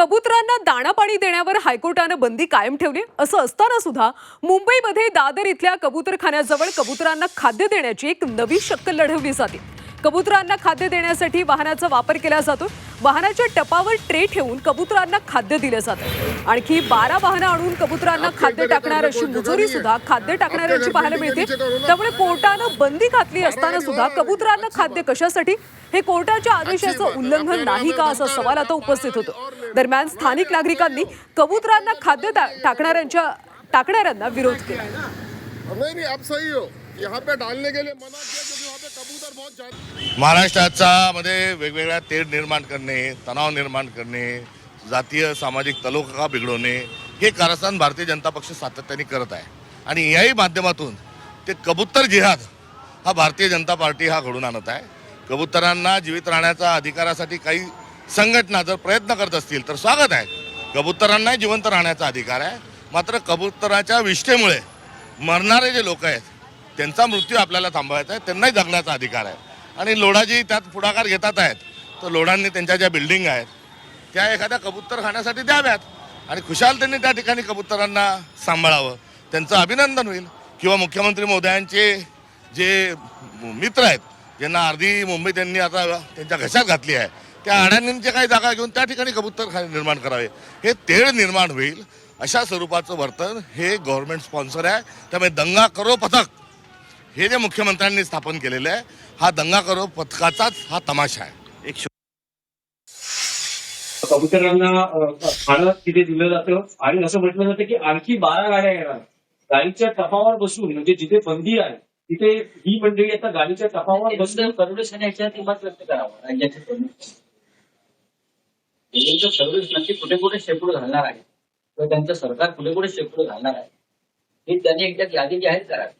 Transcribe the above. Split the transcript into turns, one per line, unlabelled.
कबुतरांना दाणा पाणी देण्यावर हायकोर्टानं बंदी कायम ठेवली. असं असताना सुद्धा मुंबईमध्ये दादर इथल्या कबुतरखान्याजवळ कबुतरांना खाद्य देण्याची एक नवी शक्कल लढवली जाते. कबुतरांना खाद्य देण्यासाठी वाहनाचा वापर केला जातो. वाहनाच्या टपावर ट्रे ठेवून कबुतरांना खाद्य दिलं जातं. आणखी बारा वाहनं आणून कबुतरांना खाद्य टाकणार अशी मुजोरी सुद्धा खाद्य टाकणाऱ्यांची पाहायला मिळते. त्यामुळे कोर्टानं बंदी घातली असताना सुद्धा कबुतरांना खाद्य कशासाठी? हे कोर्टाच्या आदेशाचं उल्लंघन नाही का असा सवाल आता उपस्थित होतो. दरम्यान स्थानिक नागरिकांनी कबुतरांना खाद्य टाकणाऱ्यांच्या टाकणाऱ्यांना विरोध केला.
नहीं नहीं आप सही हो. यहाँ पे डालने के लिए मना किया
महाराष्ट्राचा मध्ये वेगवेगळ्या तेढ निर्माण करणे तणाव निर्माण करणे जातीय सामाजिक तलोखा बिघडवणे हे कारस्थान भारतीय जनता पक्ष सातत्याने करत आहे. आणि याही माध्यमातून ते कबूतर जिहाद हा भारतीय जनता पार्टी हा घडून आणत आहे. कबुतरांना जीवित राहण्याचा अधिकारासाठी काही संघटना जर प्रयत्न करत असतील तर स्वागत आहे. कबुतरांनाही जिवंत राहण्याचा अधिकार आहे. मात्र कबुतराच्या विष्ठेमुळे मरणारे जे लोक आहेत त्यांचा मृत्यू आपल्याला थांबवायचा आहे त्यांनाही जगण्याचा अधिकार आहे. आणि लोढाजी त्यात पुढाकार घेतात आहेत तर लोढांनी त्यांच्या ज्या बिल्डिंग आहेत त्या एखाद्या कबूतर खाण्यासाठी द्याव्यात आणि खुशाल त्यांनी त्या ठिकाणी कबुतरांना सांभाळावं. त्यांचं अभिनंदन होईल. किंवा मुख्यमंत्री मोदयांचे जे मित्र आहेत ज्यांना अर्धी मुंबई त्यांनी आता त्यांच्या घशात घातली आहे त्या अडाणींच्या काही जागा घेऊन त्या ठिकाणी कबूतर निर्माण करावे. हे तेढ निर्माण होईल अशा स्वरूपाचं वर्तन हे गव्हर्नमेंट स्पॉन्सर आहे. त्यामुळे दंगा करो पथक. हे जे मुख्यमंत्र्यांनी स्थापन केलेलं आहे हा दंगा करो पथकाचाच हा तमाशा आहे.
कबुतरांना अ, खाणं तिथे दिलं जातं. आणि असं म्हटलं जातं की आणखी बारा गाड्या येणार. गाडीच्या टपावर बसून म्हणजे जिथे बंदी आहे तिथे ही मंडळी आता गाडीच्या टपावर बसून
सर्वेक्षण याच्यात मत व्यक्त करावं राज्याचे सर्वेक्षण त्यांचं सर्व्हिस नक्की कुठे कुठे शेपूट घालणार आहे किंवा त्यांचं सरकार कुठे कुठे शेपूट घालणार आहे. हे त्यांनी एकदा यादी जाहीर करावी.